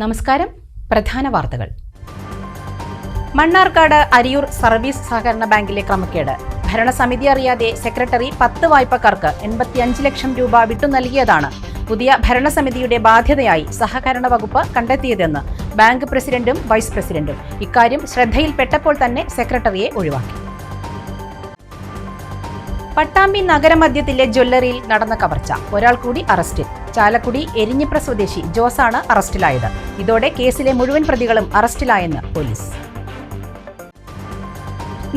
നമസ്കാരം. പ്രധാന വാർത്തകൾ. മണ്ണാർക്കാട് അരിയൂർ സർവീസ് സഹകരണ ബാങ്കിലെ ക്രമക്കേട്. ഭരണസമിതി അറിയാതെ സെക്രട്ടറി പത്ത് വായ്പക്കാർക്ക് എൺപത്തിയഞ്ച് ലക്ഷം രൂപ വിട്ടു നൽകിയതാണ് പുതിയ ഭരണസമിതിയുടെ ബാധ്യതയായി സഹകരണ വകുപ്പ് കണ്ടെത്തിയതെന്ന് ബാങ്ക് പ്രസിഡന്റും വൈസ് പ്രസിഡന്റും. ഇക്കാര്യം ശ്രദ്ധയിൽപ്പെട്ടപ്പോൾ തന്നെ സെക്രട്ടറിയെ ഒഴിവാക്കി. പട്ടാമ്പി നഗരമധ്യത്തിലെ ജ്വല്ലറിയിൽ നടന്ന കവർച്ച. ഒരാൾ കൂടി അറസ്റ്റിൽ. ചാലക്കുടി എരിഞ്ഞിപ്ര സ്വദേശി ജോസാണ് അറസ്റ്റിലായത്. ഇതോടെ കേസിലെ മുഴുവൻ പ്രതികളും അറസ്റ്റിലായെന്ന് പോലീസ്.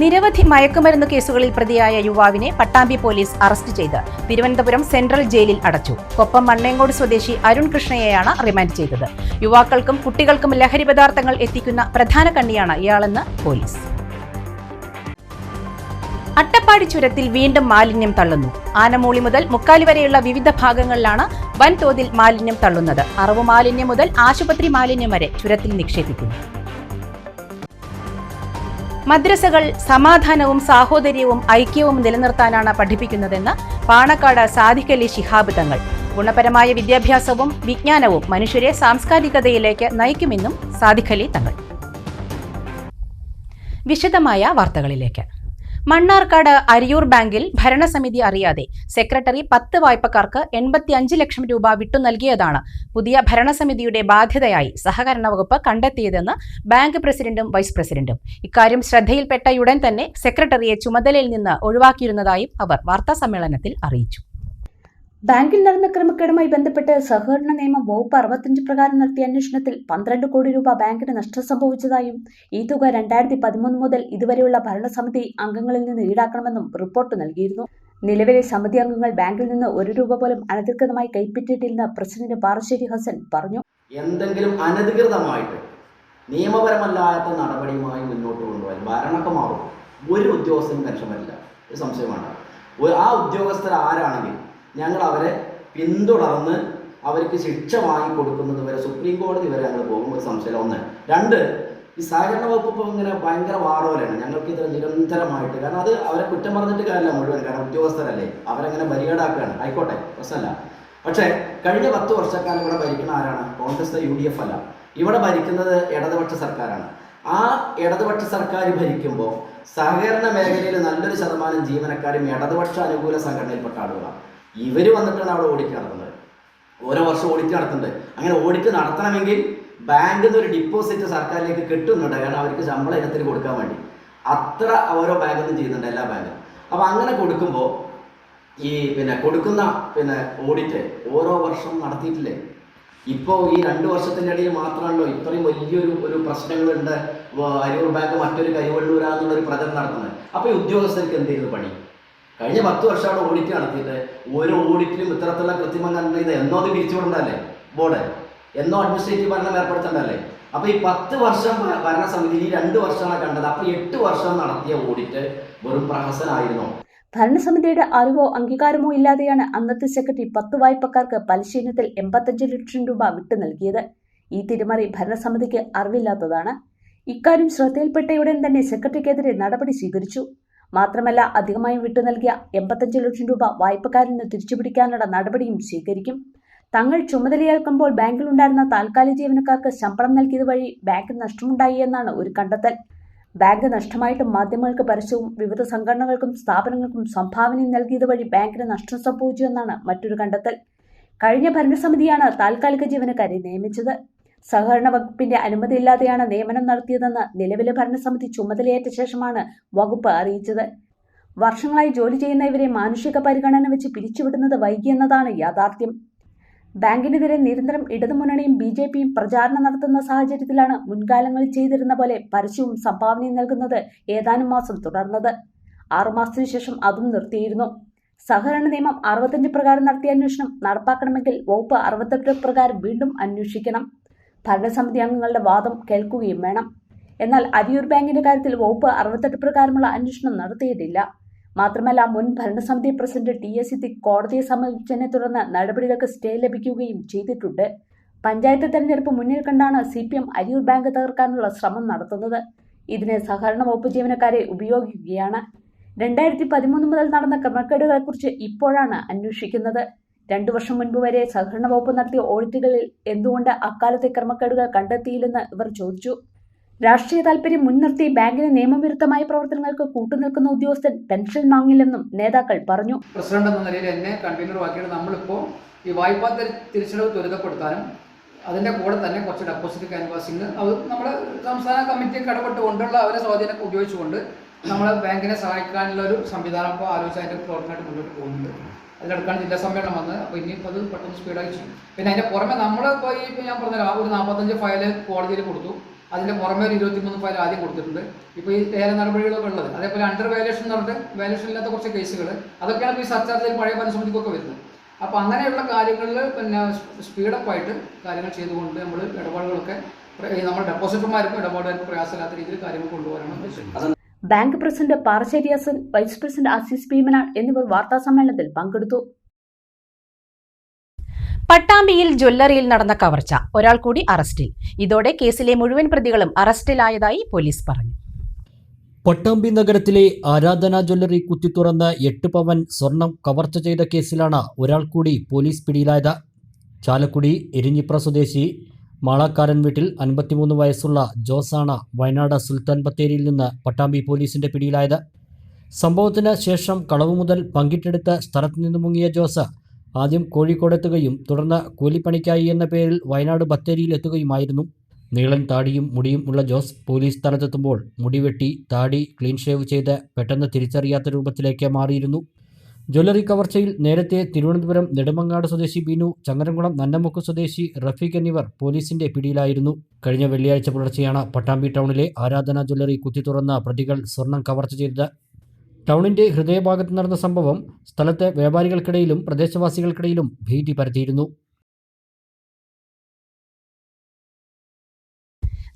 നിരവധി മയക്കുമരുന്ന് കേസുകളിൽ പ്രതിയായ യുവാവിനെ പട്ടാമ്പി പോലീസ് അറസ്റ്റ് ചെയ്ത് തിരുവനന്തപുരം സെൻട്രൽ ജയിലിൽ അടച്ചു. കൊപ്പം മണ്ണേങ്കോട് സ്വദേശി അരുൺ കൃഷ്ണയെയാണ് റിമാൻഡ് ചെയ്തത്. യുവാക്കൾക്കും കുട്ടികൾക്കും ലഹരി പദാർത്ഥങ്ങൾ എത്തിക്കുന്ന പ്രധാന കണ്ണിയാണ് ഇയാളെന്ന് പോലീസ്. അട്ടപ്പാടി ചുരത്തിൽ വീണ്ടും മാലിന്യം തള്ളുന്നു. ആനമൂളി മുതൽ മുക്കാലി വരെയുള്ള വിവിധ ഭാഗങ്ങളിലാണ് വൻതോതിൽ മാലിന്യം തള്ളുന്നത്. അറവ് മാലിന്യം മുതൽ ആശുപത്രി മാലിന്യം വരെ ചുരത്തിൽ നിക്ഷേപിക്കുന്നു. മദ്രസകൾ സമാധാനവും സാഹോദര്യവും ഐക്യവും നിലനിർത്താനാണ് പഠിപ്പിക്കുന്നതെന്ന് പാണക്കാട് സാദിഖലി ശിഹാബ് തങ്ങൾ. ഗുണപരമായ വിദ്യാഭ്യാസവും വിജ്ഞാനവും മനുഷ്യരെ സാംസ്കാരികതയിലേക്ക് നയിക്കുമെന്നും സാദിഖലി തങ്ങൾ. വിശദമായ വാർത്തകളിലേക്ക്. മണ്ണാർക്കാട് അരിയൂർ ബാങ്കിൽ ഭരണസമിതി അറിയാതെ സെക്രട്ടറി പത്ത് വായ്പക്കാർക്ക് എൺപത്തിയഞ്ച് ലക്ഷം രൂപ വിട്ടു നൽകിയതാണ് പുതിയ ഭരണസമിതിയുടെ ബാധ്യതയായി സഹകരണ വകുപ്പ് കണ്ടെത്തിയതെന്ന് ബാങ്ക് പ്രസിഡന്റും വൈസ് പ്രസിഡന്റും. ഇക്കാര്യം ശ്രദ്ധയിൽപ്പെട്ടയുടൻ തന്നെ സെക്രട്ടറിയെ ചുമതലയിൽ നിന്ന് ഒഴിവാക്കിയിരുന്നതായും അവർ വാർത്താസമ്മേളനത്തിൽ അറിയിച്ചു. ബാങ്കിൽ നടന്ന ക്രമക്കേടുമായി ബന്ധപ്പെട്ട് സഹകരണ നിയമം വകുപ്പ് അറുപത്തിയഞ്ച് പ്രകാരം നടത്തിയ അന്വേഷണത്തിൽ പന്ത്രണ്ട് കോടി രൂപ ബാങ്കിന് നഷ്ടം സംഭവിച്ചതായും ഈ തുക രണ്ടായിരത്തി പതിമൂന്ന് മുതൽ ഇതുവരെയുള്ള ഭരണസമിതി അംഗങ്ങളിൽ നിന്ന് ഈടാക്കണമെന്നും റിപ്പോർട്ട് നൽകിയിരുന്നു. നിലവിലെ സമിതി അംഗങ്ങൾ ബാങ്കിൽ നിന്ന് ഒരു രൂപ പോലും അനധികൃതമായി കൈപ്പറ്റിയിട്ടില്ലെന്ന് പ്രസിഡന്റ് പാറശ്ശേരി ഹസൻ പറഞ്ഞു. എന്തെങ്കിലും അനധികൃതമായിട്ട് നിയമപരമല്ലാത്ത നടപടിയുമായി മുന്നോട്ട് കൊണ്ടുപോയാൽ ഭരണമൊക്കെ മാറും ഒരു ഉദ്യോഗസ്ഥനും പെൻഷൻ വരില്ല. ഒരു സംശയമാണ് ആ ഉദ്യോഗസ്ഥർ ആരാണെങ്കിൽ ഞങ്ങൾ അവരെ പിന്തുടർന്ന് അവർക്ക് ശിക്ഷ വാങ്ങി കൊടുക്കുന്നത് വരെ സുപ്രീം കോടതി വരെ ഞങ്ങൾ പോകും ഒരു സംശയം ഒന്ന്. രണ്ട് ഈ സഹകരണ വകുപ്പ് ഇപ്പോൾ ഇങ്ങനെ ഭയങ്കര വാറോലാണ്. ഞങ്ങൾക്ക് ഇത് നിരന്തരമായിട്ട് കാരണം അത് അവരെ കുറ്റം പറഞ്ഞിട്ട് കാര്യമില്ല മുഴുവൻ. കാരണം ഉദ്യോഗസ്ഥരല്ലേ. അവരങ്ങനെ ബരികേടാക്കുകയാണ് ആയിക്കോട്ടെ പ്രശ്നമല്ല. പക്ഷേ കഴിഞ്ഞ പത്ത് വർഷക്കാലം ഇവിടെ ഭരിക്കുന്ന ആരാണ്? കോൺഗ്രസ് യു ഡി എഫ് അല്ല. ഇവിടെ ഭരിക്കുന്നത് ഇടതുപക്ഷ സർക്കാരാണ്. ആ ഇടതുപക്ഷ സർക്കാർ ഭരിക്കുമ്പോൾ സഹകരണ മേഖലയിൽ നല്ലൊരു ശതമാനം ജീവനക്കാരും ഇടതുപക്ഷ അനുകൂല സംഘടനയിൽപ്പെട്ട ആളുകളാണ്. ഇവർ വന്നിട്ടാണ് അവിടെ ഓഡിറ്റ് നടത്തുന്നത്. ഓരോ വർഷം ഓഡിറ്റ് നടത്തുന്നുണ്ട്. അങ്ങനെ ഓഡിറ്റ് നടത്തണമെങ്കിൽ ബാങ്കിൽ നിന്ന് ഒരു ഡിപ്പോസിറ്റ് സർക്കാരിലേക്ക് കിട്ടുന്നുണ്ട്. കാരണം അവർക്ക് ശമ്പള ഇനത്തിൽ കൊടുക്കാൻ വേണ്ടി. അത്ര ഓരോ ബാങ്കിൽ നിന്നും ചെയ്യുന്നുണ്ട് എല്ലാ ബാങ്കും. അപ്പോൾ അങ്ങനെ കൊടുക്കുമ്പോൾ ഈ പിന്നെ കൊടുക്കുന്ന പിന്നെ ഓഡിറ്റ് ഓരോ വർഷം നടത്തിയിട്ടില്ലേ? ഇപ്പോൾ ഈ രണ്ട് വർഷത്തിന്റെ ഇടയിൽ മാത്രമല്ലോ ഇത്രയും വലിയൊരു ഒരു പ്രശ്നങ്ങളുണ്ട്. അരൂർ ബാങ്ക് മറ്റൊരു കരുവള്ളൂരാന്നുള്ളൊരു പ്രചരണം നടത്തുന്നത്. അപ്പോൾ ഈ ഉദ്യോഗസ്ഥർക്ക് എന്തെങ്കിലും പണി? കഴിഞ്ഞ പത്ത് വർഷം അവിടെ ഓഡിറ്റ് നടത്തിയിട്ട് ഓരോ ഓഡിറ്റിലും ഇത്തരത്തിലുള്ള കൃത്രിമം കണ്ടത് എന്നോ അത് പിരിച്ചുവിടണ്ടല്ലേ ബോർഡ്. എന്നോ അഡ്മിനിസ്ട്രേറ്റീവ് ഭരണം ഏർപ്പെടുത്തണ്ടല്ലേ അപ്പോൾ ഈ പത്ത് വർഷം ഭരണസമിതി ഭരണസമിതിയിൽ രണ്ട് വർഷമാണ് കണ്ടത്. അപ്പോൾ എട്ട് വർഷം നടത്തിയ ഓഡിറ്റ് വെറും പ്രഹസനായിരുന്നു. ഭരണസമിതിയുടെ അറിവോ അംഗീകാരമോ ഇല്ലാതെയാണ് അന്നത്തെ സെക്രട്ടറി പത്ത് വായ്പക്കാർക്ക് പലിശ ഇനത്തിൽ എൺപത്തഞ്ച് ലക്ഷം രൂപ വിട്ടു നൽകിയത്. ഈ തിരിമറി ഭരണസമിതിക്ക് അറിവില്ലാത്തതാണ്. ഇക്കാര്യം ശ്രദ്ധയിൽപ്പെട്ടയുടൻ തന്നെ സെക്രട്ടറിക്കെതിരെ നടപടി സ്വീകരിച്ചു. മാത്രമല്ല അധികമായി വിട്ടു നൽകിയ എൺപത്തഞ്ച് ലക്ഷം രൂപ വായ്പക്കാരിൽ നിന്ന് തിരിച്ചുപിടിക്കാനുള്ള നടപടിയും സ്വീകരിക്കും. തങ്ങൾ ചുമതലയേൽക്കുമ്പോൾ ബാങ്കിലുണ്ടായിരുന്ന താൽക്കാലിക ജീവനക്കാർക്ക് ശമ്പളം നൽകിയത് വഴി ബാങ്ക് നഷ്ടമുണ്ടായി എന്നാണ് ഒരു കണ്ടെത്തൽ. ബാങ്ക് നഷ്ടമായിട്ടും മാധ്യമങ്ങൾക്ക് പരസ്യവും വിവിധ സംഘടനകൾക്കും സ്ഥാപനങ്ങൾക്കും സംഭാവനയും നൽകിയത് വഴി ബാങ്കിന് നഷ്ടം സംഭവിച്ചു എന്നാണ് മറ്റൊരു കണ്ടെത്തൽ. കഴിഞ്ഞ ഭരണസമിതിയാണ് താൽക്കാലിക ജീവനക്കാരെ നിയമിച്ചത്. സഹകരണ വകുപ്പിന്റെ അനുമതിയില്ലാതെയാണ് നിയമനം നടത്തിയതെന്ന് നിലവിലെ ഭരണസമിതി ചുമതലയേറ്റ ശേഷമാണ് വകുപ്പ് അറിയിച്ചത്. വർഷങ്ങളായി ജോലി ചെയ്യുന്ന ഇവരെ മാനുഷിക പരിഗണന വെച്ച് പിരിച്ചുവിടുന്നത് വൈകിയെന്നതാണ് യാഥാർത്ഥ്യം. ബാങ്കിനെതിരെ നിരന്തരം ഇടതുമുന്നണിയും ബി ജെ പിയും പ്രചാരണം നടത്തുന്ന സാഹചര്യത്തിലാണ് മുൻകാലങ്ങളിൽ ചെയ്തിരുന്ന പോലെ പരസ്യവും സംഭാവനയും നൽകുന്നത് ഏതാനും മാസം തുടർന്നത്. ആറുമാസത്തിനു ശേഷം അതും നിർത്തിയിരുന്നു. സഹകരണ നിയമം അറുപത്തഞ്ച് പ്രകാരം നടത്തിയ അന്വേഷണം നടപ്പാക്കണമെങ്കിൽ വകുപ്പ് അറുപത്തെട്ട് പ്രകാരം വീണ്ടും അന്വേഷിക്കണം. ഭരണസമിതി അംഗങ്ങളുടെ വാദം കേൾക്കുകയും വേണം. എന്നാൽ അരിയൂർ ബാങ്കിന്റെ കാര്യത്തിൽ വകുപ്പ് അറുപത്തെട്ട് പ്രകാരമുള്ള അന്വേഷണം നടത്തിയിട്ടില്ല. മാത്രമല്ല മുൻ ഭരണസമിതി പ്രസിഡന്റ് ടി എസ് സിദ്ദിഖ് കോടതിയെ സമീപിച്ചതിനെ തുടർന്ന് നടപടികൾക്ക് സ്റ്റേ ലഭിക്കുകയും ചെയ്തിട്ടുണ്ട്. പഞ്ചായത്ത് തെരഞ്ഞെടുപ്പ് മുന്നിൽ കണ്ടാണ് C P M Ariyur bank തകർക്കാനുള്ള ശ്രമം നടത്തുന്നത്. ഇതിന് സഹകരണ വകുപ്പ് ജീവനക്കാരെ ഉപയോഗിക്കുകയാണ്. രണ്ടായിരത്തി പതിമൂന്ന് മുതൽ നടന്ന ക്രമക്കേടുകളെക്കുറിച്ച് ഇപ്പോഴാണ് അന്വേഷിക്കുന്നത്. രണ്ടു വർഷം മുൻപ് വരെ സഹകരണ വകുപ്പ് നടത്തിയ ഓഡിറ്റുകളിൽ എന്തുകൊണ്ട് അക്കാലത്തെ ക്രമക്കേടുകൾ കണ്ടെത്തിയില്ലെന്ന് ഇവർ ചോദിച്ചു. രാഷ്ട്രീയ താൽപര്യം മുൻനിർത്തി ബാങ്കിന് നിയമവിരുദ്ധമായ പ്രവർത്തനങ്ങൾക്ക് കൂട്ടുനിൽക്കുന്ന ഉദ്യോഗസ്ഥൻ പെൻഷൻ വാങ്ങില്ലെന്നും നേതാക്കൾ പറഞ്ഞു. പ്രസിഡന്റ് എന്ന നിലയിൽ എന്നെ കൺവീനർ ആക്കിയിട്ട് നമ്മളിപ്പോൾ ഈ വായ്പാ തിരി- തിരിച്ചടവ് ത്വരിതപ്പെടുത്താനും അതിന്റെ കൂടെ തന്നെ കുറച്ച് ഡെപ്പോസിറ്റ് ക്യാൻവാസിങ് അത് നമ്മുടെ സംസ്ഥാന കമ്മിറ്റിയൊക്കെ ഇടപെട്ടുകൊണ്ടുള്ള അവരെ സ്വാധീനം ഉപയോഗിച്ചുകൊണ്ട് നമ്മളെ ബാങ്കിനെ സഹായിക്കാനുള്ള ഒരു സംവിധാനം ഇപ്പോൾ ആലോചിച്ച് അതിന്റെ പ്രവർത്തനമായിട്ട് മുന്നോട്ട് പോകുന്നുണ്ട്. അതിലെടുക്കാൻ ജില്ലാ സമ്മേളനം വന്ന് അപ്പോൾ ഇനിയിപ്പോൾ അത് പെട്ടെന്ന് സ്പീഡായി ചെയ്യും. പിന്നെ അതിന്റെ പുറമെ നമ്മൾ ഇപ്പോൾ ഈ ഞാൻ ഞാൻ ആ ഒരു നാൽപ്പത്തഞ്ച് ഫയൽ കോടതിയിൽ കൊടുത്തു. അതിന്റെ പുറമെ ഒരു ഇരുപത്തിമൂന്ന് ഫയൽ ആദ്യം കൊടുത്തിട്ടുണ്ട്. ഇപ്പോൾ ഈ ലേല നടപടികളൊക്കെ ഉള്ളത്. അതേപോലെ അണ്ടർ വാലേഷൻ എന്ന് പറഞ്ഞിട്ട് വാലേഷൻ ഇല്ലാത്ത കുറച്ച് കേസുകൾ അതൊക്കെയാണ് ഈ സർച്ചാർജിൽ പഴയ പനസമിതിക്കൊക്കെ വരുന്നത്. അപ്പോൾ അങ്ങനെയുള്ള കാര്യങ്ങളിൽ പിന്നെ സ്പീഡപ്പ് ആയിട്ട് കാര്യങ്ങൾ ചെയ്തുകൊണ്ട് നമ്മൾ ഇടപാടുകളൊക്കെ നമ്മുടെ ഡെപ്പോസിറ്റർമാർക്കും ഇടപാടുകാർക്കും പ്രയാസമില്ലാത്ത രീതിയിൽ കാര്യങ്ങൾ കൊണ്ടുപോകാനാണ് ബാങ്ക് പ്രസിഡന്റ് പാറശ്ശേരിയാസൻ വൈസ് പ്രസിഡന്റ് ആസിസ് ഭീമനാൾ എന്നിവർ വാർത്താ സമ്മേളനത്തിൽ പങ്കെടുത്തു. പട്ടാമ്പിയിൽ ജ്വല്ലറിയിൽ നടന്ന കവർച്ച ഒരാൾ കൂടി അറസ്റ്റിൽ. ഇതോടെ കേസിലെ മുഴുവൻ പ്രതികളും അറസ്റ്റിലായതായി പോലീസ് പറഞ്ഞു. പട്ടാമ്പി നഗരത്തിലെ ആരാധന ജ്വല്ലറി കുത്തിത്തുറന്ന് എട്ട് പവൻ സ്വർണം കവർച്ച ചെയ്ത കേസിലാണ് ഒരാൾ കൂടി പോലീസ് പിടിയിലായത്. ചാലക്കുടി എരിഞ്ഞിപ്ര സ്വദേശി മാളക്കാരൻ വീട്ടിൽ അൻപത്തിമൂന്ന് വയസ്സുള്ള ജോസാണ് വയനാട് സുൽത്താൻ ബത്തേരിയിൽ നിന്ന് പട്ടാമ്പി പോലീസിന്റെ പിടിയിലായത്. സംഭവത്തിന് ശേഷം കളവ് മുതൽ പങ്കിട്ടെടുത്ത് സ്ഥലത്ത് നിന്ന് മുങ്ങിയ ജോസ് ആദ്യം കോഴിക്കോടെത്തുകയും തുടർന്ന് കൂലിപ്പണിക്കായി എന്ന പേരിൽ വയനാട് ബത്തേരിയിൽ എത്തുകയുമായിരുന്നു. നീളൻ താടിയും മുടിയും ഉള്ള ജോസ് പോലീസ് സ്ഥലത്തെത്തുമ്പോൾ മുടിവെട്ടി താടി ക്ലീൻ ഷേവ് ചെയ്ത് പെട്ടെന്ന് തിരിച്ചറിയാത്ത രൂപത്തിലേക്ക് മാറിയിരുന്നു. ജ്വല്ലറി കവർച്ചയിൽ നേരത്തെ തിരുവനന്തപുരം നെടുമങ്ങാട് സ്വദേശി ബിനു ചങ്ങരംകുളം നന്നമുക്ക് സ്വദേശി റഫീഖ് എന്നിവർ പോലീസിന്റെ പിടിയിലായിരുന്നു. കഴിഞ്ഞ വെള്ളിയാഴ്ച പുലർച്ചെയാണ് പട്ടാമ്പി ടൗണിലെ ആരാധന ജ്വല്ലറി കുത്തിത്തുറന്ന പ്രതികൾ സ്വർണം കവർച്ച ചെയ്തത്. ടൗണിന്റെ ഹൃദയഭാഗത്ത് നടന്ന സംഭവം സ്ഥലത്തെ വ്യാപാരികൾക്കിടയിലും പ്രദേശവാസികൾക്കിടയിലും ഭീതി പരത്തിയിരുന്നു.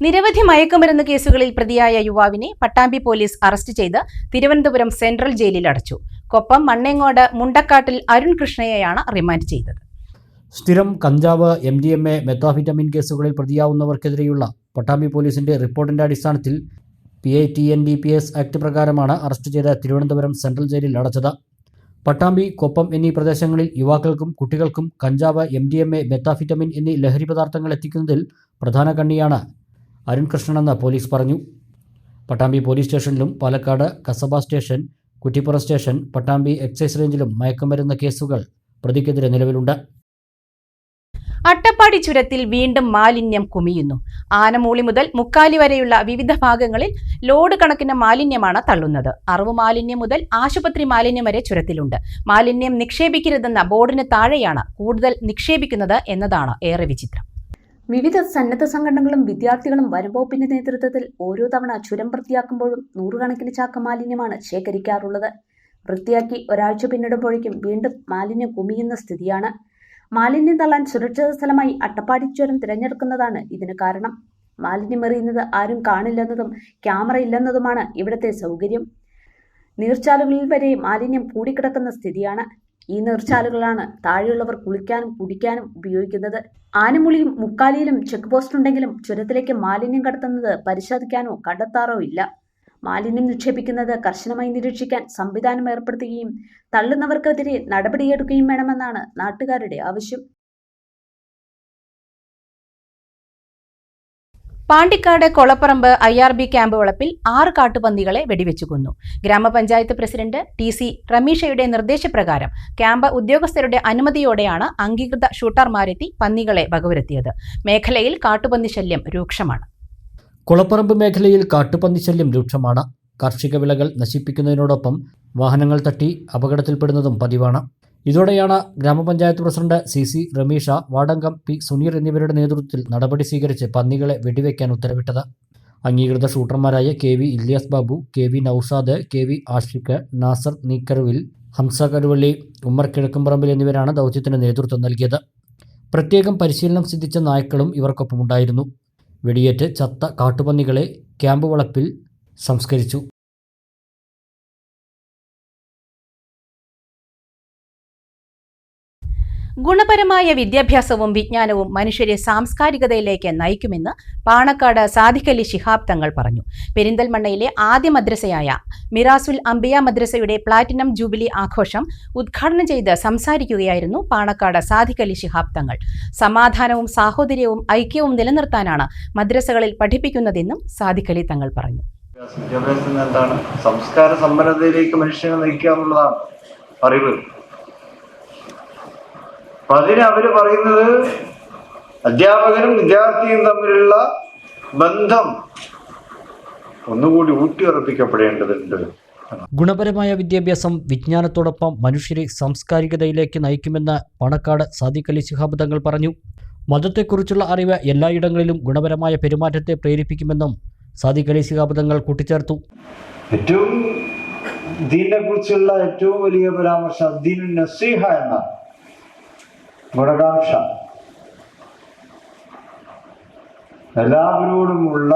നിരവധി മയക്കുമരുന്ന് കേസുകളിൽ പ്രതിയായ യുവാവിനെ പട്ടാമ്പി പോലീസ് അറസ്റ്റ് ചെയ്ത് തിരുവനന്തപുരം സെൻട്രൽ ജയിലിൽ അടച്ചു. കൊപ്പം മണ്ണേങ്ങോട് മുണ്ടക്കാട്ടിൽ അരുൺ കൃഷ്ണയെയാണ് റിമാൻഡ് ചെയ്തത്. സ്ഥിരം കഞ്ചാവ് M D M A methamphetamine കേസുകളിൽ പ്രതിയാവുന്നവർക്കെതിരെയുള്ള പട്ടാമ്പി പോലീസിന്റെ റിപ്പോർട്ടിന്റെ അടിസ്ഥാനത്തിൽ P I T N D P S act പ്രകാരമാണ് അറസ്റ്റ് ചെയ്ത തിരുവനന്തപുരം സെൻട്രൽ ജയിലിൽ അടച്ചത്. പട്ടാമ്പി കൊപ്പം എന്നീ പ്രദേശങ്ങളിൽ യുവാക്കൾക്കും കുട്ടികൾക്കും കഞ്ചാവ് M D M A methamphetamine എന്നീ ലഹരി പദാർത്ഥങ്ങൾ എത്തിക്കുന്നതിൽ പ്രധാന കണ്ണിയാണ് അരുൺ കൃഷ്ണനെന്ന് പോലീസ് പറഞ്ഞു. പട്ടാമ്പി പോലീസ് സ്റ്റേഷനിലും Palakkad Kasaba station Kuttippura station Pattambi excise റേഞ്ചിലും മയക്കുമരുന്ന് കേസുകൾ പ്രതിക്കെതിരെ നിലവിലുണ്ട്. അട്ടപ്പാടി ചുരത്തിൽ വീണ്ടും മാലിന്യം കുമിയുന്നു. ആനമൂളി മുതൽ മുക്കാലി വരെയുള്ള വിവിധ ഭാഗങ്ങളിൽ ലോഡ് കണക്കിന് മാലിന്യമാണ് തള്ളുന്നത്. അറിവ് മാലിന്യം മുതൽ ആശുപത്രി മാലിന്യം വരെ ചുരത്തിലുണ്ട്. മാലിന്യം നിക്ഷേപിക്കരുതെന്ന ബോർഡിന് താഴെയാണ് കൂടുതൽ നിക്ഷേപിക്കുന്നത് എന്നതാണ് ഏറെ വിചിത്രം. വിവിധ സന്നദ്ധ സംഘടനകളും വിദ്യാർത്ഥികളും വനംവകുപ്പിന്റെ നേതൃത്വത്തിൽ ഓരോ തവണ ചുരം വൃത്തിയാക്കുമ്പോഴും നൂറുകണക്കിന് ചാക്ക മാലിന്യമാണ് ശേഖരിക്കാറുള്ളത്. വൃത്തിയാക്കി ഒരാഴ്ച പിന്നിടുമ്പോഴേക്കും വീണ്ടും മാലിന്യം കുമിയുന്ന സ്ഥിതിയാണ്. മാലിന്യം തള്ളാൻ സുരക്ഷിത സ്ഥലമായി അട്ടപ്പാടി ചുരം തിരഞ്ഞെടുക്കുന്നതാണ് ഇതിന് കാരണം. മാലിന്യം എറിയുന്നത് ആരും കാണില്ലെന്നതും ക്യാമറ ഇല്ലെന്നതുമാണ് ഇവിടുത്തെ സൗകര്യം. നീർച്ചാലുകളിൽ വരെ മാലിന്യം കൂടിക്കിടക്കുന്ന സ്ഥിതിയാണ്. ഈ നീർച്ചാലുകളാണ് താഴെയുള്ളവർ കുളിക്കാനും കുടിക്കാനും ഉപയോഗിക്കുന്നത്. ആനമുളിയും മുക്കാലിയിലും ചെക്ക് പോസ്റ്റ് ഉണ്ടെങ്കിലും ചുരത്തിലേക്ക് മാലിന്യം കടത്തുന്നത് പരിശോധിക്കാനോ കണ്ടെത്താറോ ഇല്ല. മാലിന്യം നിക്ഷേപിക്കുന്നത് കർശനമായി നിരീക്ഷിക്കാൻ സംവിധാനം ഏർപ്പെടുത്തുകയും തള്ളുന്നവർക്കെതിരെ നടപടിയെടുക്കുകയും വേണമെന്നാണ് നാട്ടുകാരുടെ ആവശ്യം. Pandikkad Kolapparamba I R B camp വളപ്പിൽ ആറ് കാട്ടുപന്നികളെ വെടിവെച്ചു കൊന്നു ഗ്രാമപഞ്ചായത്ത് പ്രസിഡന്റ് ടി സി റമീഷയുടെ നിർദ്ദേശപ്രകാരം ക്യാമ്പ് ഉദ്യോഗസ്ഥരുടെ അനുമതിയോടെയാണ് അംഗീകൃത ഷൂട്ടർമാരെത്തി പന്നികളെ വകവരുത്തിയത്. മേഖലയിൽ കാട്ടുപന്നി ശല്യം രൂക്ഷമാണ്. കൊളപ്പറമ്പ് മേഖലയിൽ കാട്ടുപന്നി ശല്യം രൂക്ഷമാണ്. കാർഷിക വിളകൾ നശിപ്പിക്കുന്നതിനോടൊപ്പം വാഹനങ്ങൾ തട്ടി അപകടത്തിൽപ്പെടുന്നതും പതിവാണ്. ഇതോടെയാണ് ഗ്രാമപഞ്ചായത്ത് president C C Ramisha Vadangam P Suneer എന്നിവരുടെ നേതൃത്വത്തിൽ നടപടി സ്വീകരിച്ച് പന്നികളെ വെടിവെക്കാൻ ഉത്തരവിട്ടത്. അംഗീകൃത ഷൂട്ടർമാരായ K V Ilyas Babu K V Naushad K V Ashiq Nasar നീക്കറുവിൽ Hamsa Karuvalli Ummer കിഴക്കുംപറമ്പിൽ എന്നിവരാണ് ദൗത്യത്തിന് നേതൃത്വം നൽകിയത്. പ്രത്യേകം പരിശീലനം സിദ്ധിച്ച നായ്ക്കളും ഇവർക്കൊപ്പമുണ്ടായിരുന്നു. വെടിയേറ്റ് ചത്ത കാട്ടുപന്നികളെ ക്യാമ്പ് വളപ്പിൽ സംസ്കരിച്ചു. ഗുണപരമായ വിദ്യാഭ്യാസവും വിജ്ഞാനവും മനുഷ്യരെ സാംസ്കാരികതയിലേക്ക് നയിക്കുമെന്ന് പാണക്കാട് സാദിഖലി ശിഹാബ് തങ്ങൾ പറഞ്ഞു. പെരിന്തൽമണ്ണയിലെ ആദ്യ മദ്രസയായ മിറാസുൽ അംബിയ മദ്രസയുടെ പ്ലാറ്റിനം ജൂബിലി ആഘോഷം ഉദ്ഘാടനം ചെയ്ത് സംസാരിക്കുകയായിരുന്നു പാണക്കാട് സാദിഖലി ശിഹാബ് തങ്ങൾ. സമാധാനവും സാഹോദര്യവും ഐക്യവും നിലനിർത്താനാണ് മദ്രസകളിൽ പഠിപ്പിക്കുന്നതെന്നും സാദിഖലി തങ്ങൾ പറഞ്ഞു. വിദ്യാഭ്യാസം എന്താണ് സംസ്കാര സമ്പന്നതയിലേക്ക് മനുഷ്യനെ നയിക്കുക എന്നുള്ളതാണ് അറിവ്. അപ്പൊ അതിന് അവർ പറയുന്നത് അധ്യാപകനും വിദ്യാർത്ഥിയും തമ്മിലുള്ള ബന്ധം ഒന്നുകൂടി ഊട്ടിയുറപ്പിക്കപ്പെടേണ്ടതുണ്ട്. ഗുണപരമായ വിദ്യാഭ്യാസം വിജ്ഞാനത്തോടൊപ്പം മനുഷ്യരെ സാംസ്കാരികതയിലേക്ക് നയിക്കുമെന്ന് പണക്കാട് സാദിഖ് അലി ശിഹാബ് തങ്ങൾ പറഞ്ഞു. മതത്തെക്കുറിച്ചുള്ള അറിവ് എല്ലായിടങ്ങളിലും ഗുണപരമായ പെരുമാറ്റത്തെ പ്രേരിപ്പിക്കുമെന്നും സാദിഖ് അലി ശിഹാബ് തങ്ങൾ കൂട്ടിച്ചേർത്തു. ഏറ്റവും ദീനെ കുറിച്ചുള്ള ഏറ്റവും വലിയ പരാമർശം ദീനു നസീഹ എന്ന ഗുണകാംക്ഷ എല്ലാവരോടുമുള്ള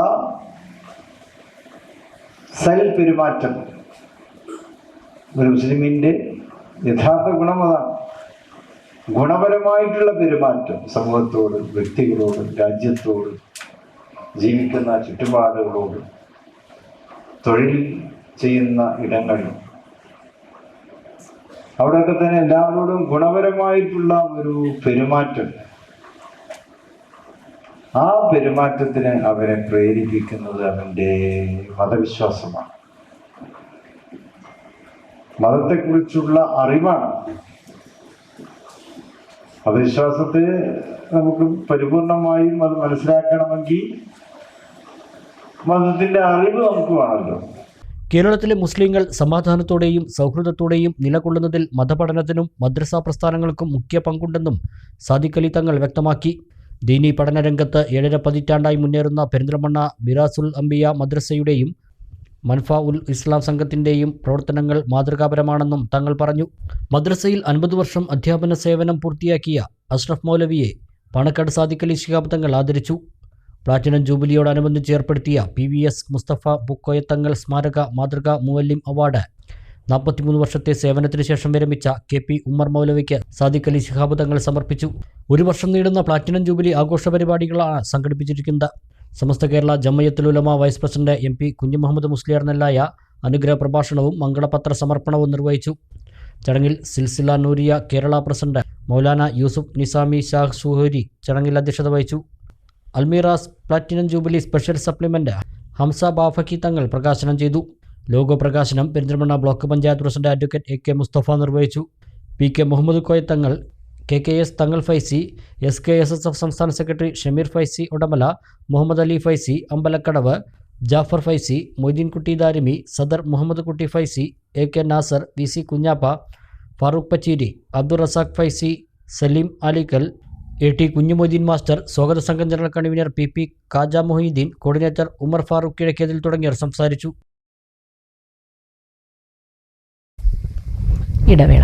സൽ പെരുമാറ്റം. ഒരു മുസ്ലിമിന്റെ യഥാർത്ഥ ഗുണം അതാണ്. ഗുണപരമായിട്ടുള്ള പെരുമാറ്റം. സമൂഹത്തോട് വ്യക്തികളോട് രാജ്യത്തോട് ജീവിക്കുന്ന ചുറ്റുപാടുകളോട് തൊഴിൽ ചെയ്യുന്ന ഇടങ്ങളിൽ അവിടെയൊക്കെ തന്നെ എല്ലാവരോടും ഗുണപരമായിട്ടുള്ള ഒരു പെരുമാറ്റം. ആ പെരുമാറ്റത്തിന് അവരെ പ്രേരിപ്പിക്കുന്നത് അവന്റെ മതവിശ്വാസമാണ്. മതത്തെക്കുറിച്ചുള്ള അറിവാണ്. മതവിശ്വാസത്തെ നമുക്ക് പരിപൂർണമായും അത് മനസ്സിലാക്കണമെങ്കിൽ മതത്തിന്റെ അറിവ് നമുക്ക് വേണമല്ലോ. കേരളത്തിലെ മുസ്ലിങ്ങൾ സമാധാനത്തോടെയും സൗഹൃദത്തോടെയും നിലകൊള്ളുന്നതിൽ മതപഠനത്തിനും മദ്രസാ പ്രസ്ഥാനങ്ങൾക്കും മുഖ്യ പങ്കുണ്ടെന്നും സാദിഖലി തങ്ങൾ വ്യക്തമാക്കി. ദീനി പഠന രംഗത്ത് ഏഴര പതിറ്റാണ്ടായി മുന്നേറുന്ന പെരിന്തൽമണ്ണ മിറാസുൽ അംബിയ മദ്രസയുടെയും മൻഫ ഉൽ ഇസ്ലാം സംഘത്തിന്റെയും പ്രവർത്തനങ്ങൾ മാതൃകാപരമാണെന്നും തങ്ങൾ പറഞ്ഞു. മദ്രസയിൽ അൻപത് വർഷം അധ്യാപന സേവനം പൂർത്തിയാക്കിയ അഷ്റഫ് മൗലവിയെ പണക്കാട് സാദിഖലി ശിഹാബ് തങ്ങൾ ആദരിച്ചു. പ്ലാറ്റിനം ജൂബിലിയോടനുബന്ധിച്ച് ഏർപ്പെടുത്തിയ പി വി എസ് മുസ്തഫ ബുക്കോയത്തങ്ങൾ സ്മാരക മാതൃക മുവല്ലിം അവാർഡ്. നാൽപ്പത്തിമൂന്ന് വർഷത്തെ സേവനത്തിന് ശേഷം വിരമിച്ച കെ പി ഉമ്മർ മൗലവിക്ക് സാദിഖ് അലി ശിഹാബ് തങ്ങൾ സമർപ്പിച്ചു. ഒരു വർഷം നീളുന്ന പ്ലാറ്റിനം ജൂബിലി ആഘോഷ പരിപാടികളാണ് സംഘടിപ്പിച്ചിരിക്കുന്നത്. Samastha Kerala ജമ്മയത്തുലുലമ vice president M P Kunju Muhammad Musliyar Nellaya അനുഗ്രഹ പ്രഭാഷണവും മംഗളപത്ര സമർപ്പണവും നിർവഹിച്ചു. ചടങ്ങിൽ സിൽസില നൂരിയ കേരള പ്രസിഡന്റ് മൗലാന യൂസുഫ് നിസാമി ഷാഹ് സുഹൂരി ചടങ്ങിൽ അധ്യക്ഷത വഹിച്ചു. Almeeras platinum jubilee special supplement Hamza Bafaqi Thangal പ്രകാശനം ചെയ്തു. ലോഗോ പ്രകാശനം Perinthalmanna block panchayat president advocate A K Mustafa നിർവഹിച്ചു. P K Muhammad Koya Thangal K K S Thangal Faizy S K S S F സംസ്ഥാന secretary Shameer Faizy Udamala Muhammad Ali Faizy Ambalakkadavu Jafar Faizy Moideenkutty Darimi Sadar Muhammad Kutty Faizy A K Nasar V C Kunjappa Farooq Pacheeri Abdul Razak Faizy Saleem Alikkal A T Kunjumoideen master സ്വാഗത സംഘം general convener P P Khaja Moheeddin coordinator Umar Farooq Kizhakkethil തുടങ്ങിയവർ സംസാരിച്ചു. ഇടവേള.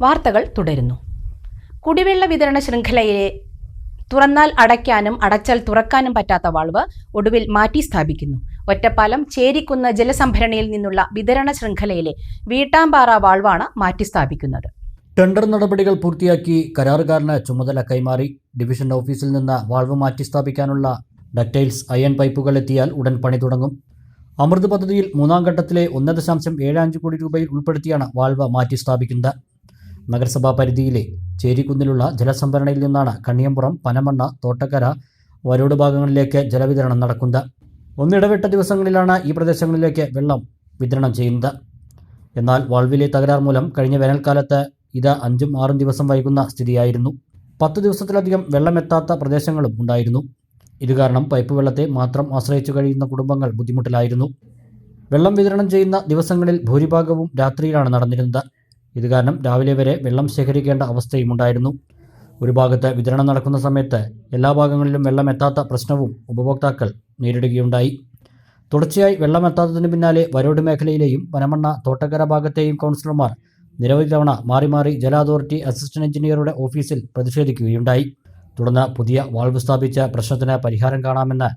വാർത്തകൾ തുടരുന്നു. കുടിവെള്ള വിതരണ ശൃംഖലയിലെ തുറന്നാൽ അടയ്ക്കാനും അടച്ചാൽ തുറക്കാനും പറ്റാത്ത വാൾവ് ഒടുവിൽ മാറ്റി സ്ഥാപിക്കുന്നു. ഒറ്റപ്പാലം ചേരിക്കുന്ന ജലസംഭരണിയിൽ നിന്നുള്ള വിതരണ ശൃംഖലയിലെ വീട്ടാമ്പാറ വാൾവാണ് മാറ്റി സ്ഥാപിക്കുന്നത്. ടെണ്ടർ നടപടികൾ പൂർത്തിയാക്കി കരാറുകാരന് ചുമതല കൈമാറി. ഡിവിഷൻ ഓഫീസിൽ നിന്ന് വാൾവ് മാറ്റി സ്ഥാപിക്കാനുള്ള ഡക്ടൈൽസ് അയൺ പൈപ്പുകൾ എത്തിയാൽ ഉടൻ പണി തുടങ്ങും. അമൃത് പദ്ധതിയിൽ മൂന്നാം ഘട്ടത്തിലെ ഒന്ന് ദശാംശം ഏഴ് അഞ്ച് കോടി രൂപയിൽ ഉൾപ്പെടുത്തിയാണ് വാൾവ് മാറ്റി സ്ഥാപിക്കുന്നത്. നഗരസഭാ പരിധിയിലെ ചേരിക്കുന്നിലുള്ള ജലസംഭരണിയിൽ നിന്നാണ് കണ്ണിയമ്പുറം പനമണ്ണ തോട്ടക്കര വരോട് ഭാഗങ്ങളിലേക്ക് ജലവിതരണം നടക്കുന്നത്. ഒന്നിടവിട്ട ദിവസങ്ങളിലാണ് ഈ പ്രദേശങ്ങളിലേക്ക് വെള്ളം വിതരണം ചെയ്യുന്നത്. എന്നാൽ വാൾവിലെ തകരാർ മൂലം കഴിഞ്ഞ വേനൽക്കാലത്ത് ഇത് അഞ്ചും ആറും ദിവസം വൈകുന്ന സ്ഥിതിയായിരുന്നു. പത്ത് ദിവസത്തിലധികം വെള്ളമെത്താത്ത പ്രദേശങ്ങളും ഉണ്ടായിരുന്നു. ഇത് കാരണം പൈപ്പ് വെള്ളത്തെ മാത്രം ആശ്രയിച്ചു കഴിയുന്ന കുടുംബങ്ങൾ ബുദ്ധിമുട്ടിലായിരുന്നു. വെള്ളം വിതരണം ചെയ്യുന്ന ദിവസങ്ങളിൽ ഭൂരിഭാഗവും രാത്രിയിലാണ് നടന്നിരുന്നത്. ഇത് കാരണം രാവിലെ വരെ വെള്ളം ശേഖരിക്കേണ്ട അവസ്ഥയും ഉണ്ടായിരുന്നു. ഒരു ഭാഗത്ത് വിതരണം നടക്കുന്ന സമയത്ത് എല്ലാ ഭാഗങ്ങളിലും വെള്ളം എത്താത്ത പ്രശ്നവും ഉപഭോക്താക്കൾ നേരിടുകയുണ്ടായി. തുടർച്ചയായി വെള്ളം എത്താത്തതിന് പിന്നാലെ വരോട് മേഖലയിലെയും പനമണ്ണ തോട്ടക്കര ഭാഗത്തെയും കൗൺസിലർമാർ നിരവധി തവണ മാറി മാറി ജല അതോറിറ്റി അസിസ്റ്റന്റ് എഞ്ചിനീയറുടെ ഓഫീസിൽ പ്രതിഷേധിക്കുകയുണ്ടായി. തുടർന്ന് പുതിയ വാൾവ് സ്ഥാപിച്ച പ്രശ്നത്തിന് പരിഹാരം കാണാമെന്ന്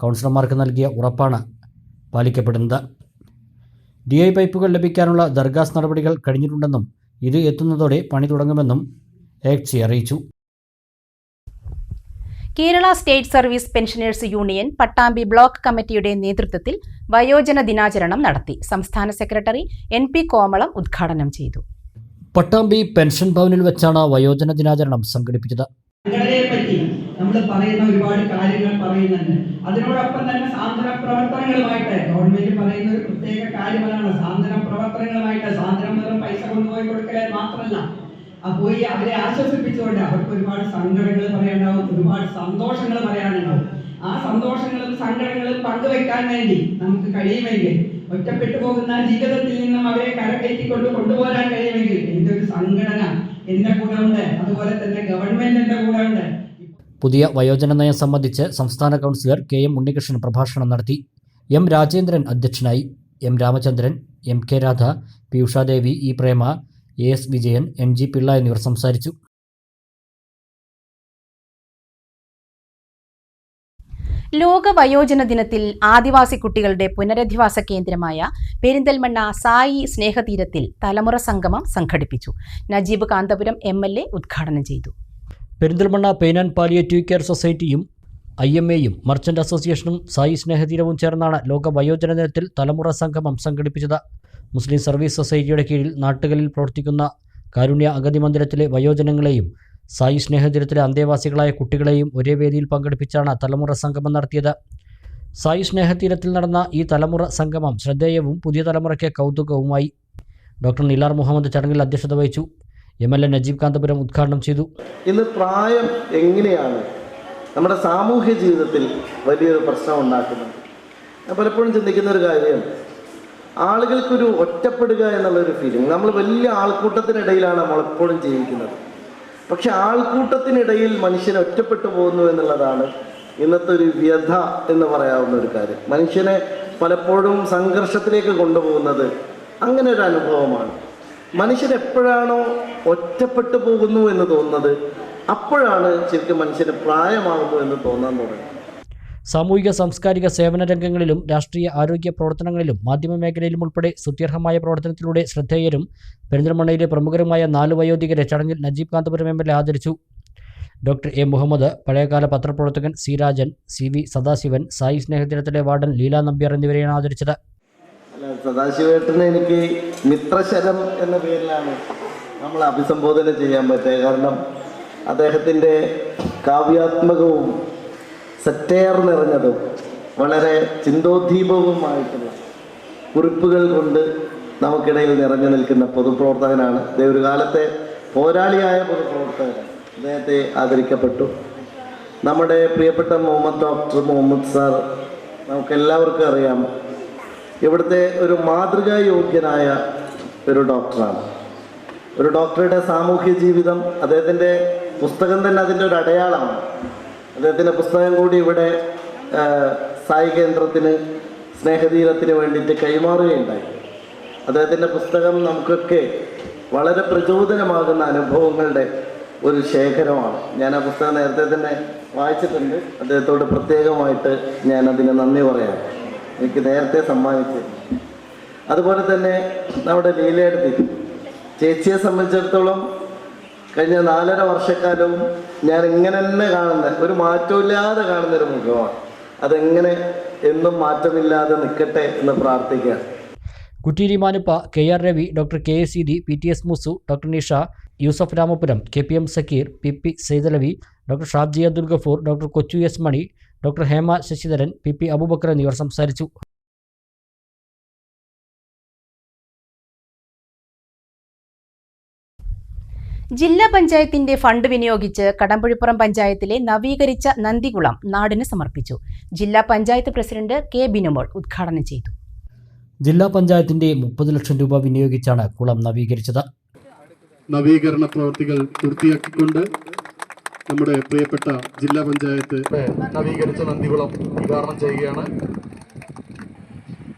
കൗൺസിലർമാർക്ക് നൽകിയ ഉറപ്പാണ് പാലിക്കപ്പെടുന്നത്. ഡി ഐ പൈപ്പുകൾ ലഭിക്കാനുള്ള ദർഗാസ് നടപടികൾ കഴിഞ്ഞിട്ടുണ്ടെന്നും ഇത് എത്തുന്നതോടെ പണി തുടങ്ങുമെന്നും എക്സി അറിയിച്ചു. Kerala state service pensioners union Pattambi block കമ്മിറ്റിയുടെ നേതൃത്വത്തിൽ വയോജന ദിനാചരണം നടത്തി. സംസ്ഥാന സെക്രട്ടറി എൻ പി കോമളം ഉദ്ഘാടനം ചെയ്തു. പട്ടാമ്പി പെൻഷൻ ഭവനിൽ വെച്ചാണ് വയോജന ദിനാചരണം സംഘടിപ്പിച്ചത്. നമ്മൾ പറയുന്ന ഒരുപാട് കാര്യങ്ങൾ പറയുന്നുണ്ട്. അതിനോടൊപ്പം തന്നെ സാന്ത്വന പ്രവർത്തനങ്ങളുമായിട്ട് ഗവൺമെന്റ് പറയുന്ന ഒരു പ്രത്യേക കാര്യമാണ് സാന്ത്വന പ്രവർത്തനങ്ങളുമായിട്ട് സാന്ത്വനം വെറും പൈസ കൊണ്ടുപോയി കൊടുക്കൽ മാത്രമല്ല. പോയി അവരെ ആശ്വസിപ്പിച്ചുകൊണ്ട് അവർക്ക് ഒരുപാട് സങ്കടങ്ങൾ പറയാനുണ്ടാവും ഒരുപാട് സന്തോഷങ്ങൾ പറയാനുണ്ടാവും. ആ സന്തോഷങ്ങളും സങ്കടങ്ങളും പങ്കുവെക്കാൻ വേണ്ടി നമുക്ക് കഴിയുമെങ്കിൽ ഒറ്റപ്പെട്ടു പോകുന്ന ജീവിതത്തിൽ നിന്നും അവരെ കരകയറ്റിക്കൊണ്ട് കൊണ്ടുപോകാൻ കഴിയുമെങ്കിൽ എന്റെ ഒരു സംഘടന എന്റെ കൂടെ ഉണ്ട്. അതുപോലെ തന്നെ ഗവൺമെന്റ് എന്റെ കൂടെ ഉണ്ട്. പുതിയ വയോജന നയം സംബന്ധിച്ച് സംസ്ഥാന കൗൺസിലർ കെ എം ഉണ്ണികൃഷ്ണൻ പ്രഭാഷണം നടത്തി. എം രാജേന്ദ്രൻ അധ്യക്ഷനായി. M Ramachandran M K Radha P Ushadevi E Prema A S Vijayan N G Pillai എന്നിവർ സംസാരിച്ചു. ലോക വയോജന ദിനത്തിൽ ആദിവാസി കുട്ടികളുടെ പുനരധിവാസ കേന്ദ്രമായ പെരിന്തൽമണ്ണ സായി സ്നേഹതീരത്തിൽ തലമുറ സംഗമം സംഘടിപ്പിച്ചു. നജീബ് കാന്തപുരം എ ഉദ്ഘാടനം ചെയ്തു. Perinthalmanna pain and palliative care സൊസൈറ്റിയും I M എയും മർച്ചന്റ് അസോസിയേഷനും സായി സ്നേഹതീരവും ചേർന്നാണ് ലോക വയോജന ദിനത്തിൽ തലമുറ സംഗമം സംഘടിപ്പിച്ചത്. മുസ്ലിം സർവീസ് സൊസൈറ്റിയുടെ കീഴിൽ നാട്ടുകളിൽ പ്രവർത്തിക്കുന്ന കാരുണ്യ അഗതി മന്ദിരത്തിലെ വയോജനങ്ങളെയും സായി സ്നേഹതീരത്തിലെ അന്തേവാസികളായ കുട്ടികളെയും ഒരേ വേദിയിൽ പങ്കെടുപ്പിച്ചാണ് തലമുറ സംഗമം നടത്തിയത്. സായി സ്നേഹതീരത്തിൽ നടന്ന ഈ തലമുറ സംഗമം ശ്രദ്ധേയവും പുതിയ തലമുറയ്ക്ക് കൗതുകവുമായി. ഡോക്ടർ നിലാർ മുഹമ്മദ് ചടങ്ങിൽ അധ്യക്ഷത വഹിച്ചു. M L A Najeeb Kanthapuram ഉദ്ഘാടനം ചെയ്തു. ഇന്ന് പ്രായം എങ്ങനെയാണ്? നമ്മുടെ സാമൂഹ്യ ജീവിതത്തിൽ വലിയൊരു പ്രശ്നം ഉണ്ടാക്കുന്നത് ഞാൻ പലപ്പോഴും ചിന്തിക്കുന്ന ഒരു കാര്യം ആളുകൾക്കൊരു ഒറ്റപ്പെടുക എന്നുള്ളൊരു ഫീലിംഗ് നമ്മൾ വലിയ ആൾക്കൂട്ടത്തിനിടയിലാണ് നമ്മൾ എപ്പോഴും ജീവിക്കുന്നത്. പക്ഷെ ആൾക്കൂട്ടത്തിനിടയിൽ മനുഷ്യൻ ഒറ്റപ്പെട്ടു പോകുന്നു എന്നുള്ളതാണ് ഇന്നത്തെ ഒരു വ്യഥ എന്ന് പറയാവുന്ന ഒരു കാര്യം. മനുഷ്യനെ പലപ്പോഴും സംഘർഷത്തിലേക്ക് കൊണ്ടുപോകുന്നത് അങ്ങനെ ഒരു അനുഭവമാണ്. മനുഷ്യൻ എപ്പോഴാണോ ഒറ്റപ്പെട്ടു പോകുന്നു എന്ന് തോന്നുന്നത് അപ്പോഴാണ് ശരിക്കും മനുഷ്യന് പ്രായമാകുന്നു എന്ന് തോന്നാൻ തുടങ്ങുന്നത്. സാമൂഹിക സാംസ്കാരിക സേവന രംഗങ്ങളിലും രാഷ്ട്രീയ ആരോഗ്യ പ്രവർത്തനങ്ങളിലും മാധ്യമ മേഖലയിലും ഉൾപ്പെടെ സുത്യർഹമായ പ്രവർത്തനത്തിലൂടെ ശ്രദ്ധേയരും പെരിന്തൽമണ്ണയിലെ പ്രമുഖരുമായ നാല് വയോധികരെ ചടങ്ങിൽ Najeeb Kanthapuram M L A ആദരിച്ചു. ഡോക്ടർ എ മുഹമ്മദ് പഴയകാല പത്രപ്രവർത്തകൻ C Rajan C V Sadasivan Sai സ്നേഹതീരത്തിലെ warden Leela Nambiar എന്നിവരെയാണ് ആദരിച്ചത്. സദാശിവേട്ടന് എനിക്ക് മിത്രശരം എന്ന പേരിലാണ് നമ്മൾ അഭിസംബോധന ചെയ്യാൻ പറ്റുക കാരണം അദ്ദേഹത്തിന്റെ കാവ്യാത്മകവും സറ്റയർ നിറഞ്ഞതും വളരെ ചിന്തോദ്ദീപവുമായിട്ടുള്ള കുറിപ്പുകൾ കൊണ്ട് നമുക്കിടയിൽ നിറഞ്ഞു നിൽക്കുന്ന പൊതുപ്രവർത്തകനാണ്. അദ്ദേഹം ഒരു കാലത്തെ പോരാളിയായ പൊതുപ്രവർത്തകൻ അദ്ദേഹത്തെ ആദരിക്കപ്പെട്ടു. നമ്മുടെ പ്രിയപ്പെട്ട മുഹമ്മദ് ഡോക്ടർ മുഹമ്മദ് സാർ നമുക്കെല്ലാവർക്കും അറിയാം ഇവിടുത്തെ ഒരു മാതൃകാ യോഗ്യനായ ഒരു ഡോക്ടറാണ്. ഒരു ഡോക്ടറുടെ സാമൂഹ്യ ജീവിതം അദ്ദേഹത്തിന്റെ പുസ്തകം തന്നെ അതിന്റെ ഒരു അടയാളമാണ്. അദ്ദേഹത്തിന്റെ പുസ്തകം കൂടി ഇവിടെ സായി കേന്ദ്രത്തിന് സ്നേഹതീരത്തിന് വേണ്ടിയിട്ട് കൈമാറുകയുണ്ടായി. അദ്ദേഹത്തിന്റെ പുസ്തകം നമുക്കൊക്കെ വളരെ പ്രചോദനമാകുന്ന അനുഭവങ്ങളുടെ ഒരു ശേഖരമാണ്. ഞാൻ ആ പുസ്തകം നേരത്തെ തന്നെ വായിച്ചിട്ടുണ്ട്. അദ്ദേഹത്തോട് പ്രത്യേകമായിട്ട് ഞാൻ അതിന് നന്ദി പറയാം എനിക്ക് നേരത്തെ സമ്മാനിച്ച്. അതുപോലെ തന്നെ നമ്മുടെ ലീലയെടുത്തി ചേച്ചിയെ സംബന്ധിച്ചിടത്തോളം കഴിഞ്ഞ നാലര വർഷക്കാലവും ഞാൻ ഇങ്ങനെ തന്നെ കാണുന്ന ഒരു മാറ്റമില്ലാതെ കാണുന്ന ഒരു മുഖമാണ്. അതെങ്ങനെ എന്നും മാറ്റമില്ലാതെ നിൽക്കട്ടെ എന്ന് പ്രാർത്ഥിക്കുക. Kutteeri Manuppa K R Ravi doctor K S E D P T S Musu doctor Nisha Yusuf Ramapuram K P M Sakeer P P Saithalavi doctor Shaji Abdul Gafoor doctor Kochu S Mani doctor Hema Sasidharan P P Aboobacker എന്നിവർ സംസാരിച്ചു. ജില്ലാ പഞ്ചായത്തിന്റെ fund വിനിയോഗിച്ച് കടമ്പുഴിപ്പുറം പഞ്ചായത്തിലെ നവീകരിച്ച നന്ദികുളം നാടിന് സമർപ്പിച്ചു. ജില്ലാ panchayat president K Binumol ഉദ്ഘാടനം ചെയ്തു. ജില്ലാ പഞ്ചായത്തിന്റെ മുപ്പത് ലക്ഷം രൂപ വിനിയോഗിച്ചാണ് കുളം നവീകരിച്ചത്. നവീകരണ പ്രവർത്തികൾ പൂർത്തിയാക്കിക്കൊണ്ട് നമ്മുടെ പ്രിയപ്പെട്ട ജില്ലാ പഞ്ചായത്ത് നവീകരിച്ച നന്ദികുളം ഉദ്ഘാടനം ചെയ്യുകയാണ്.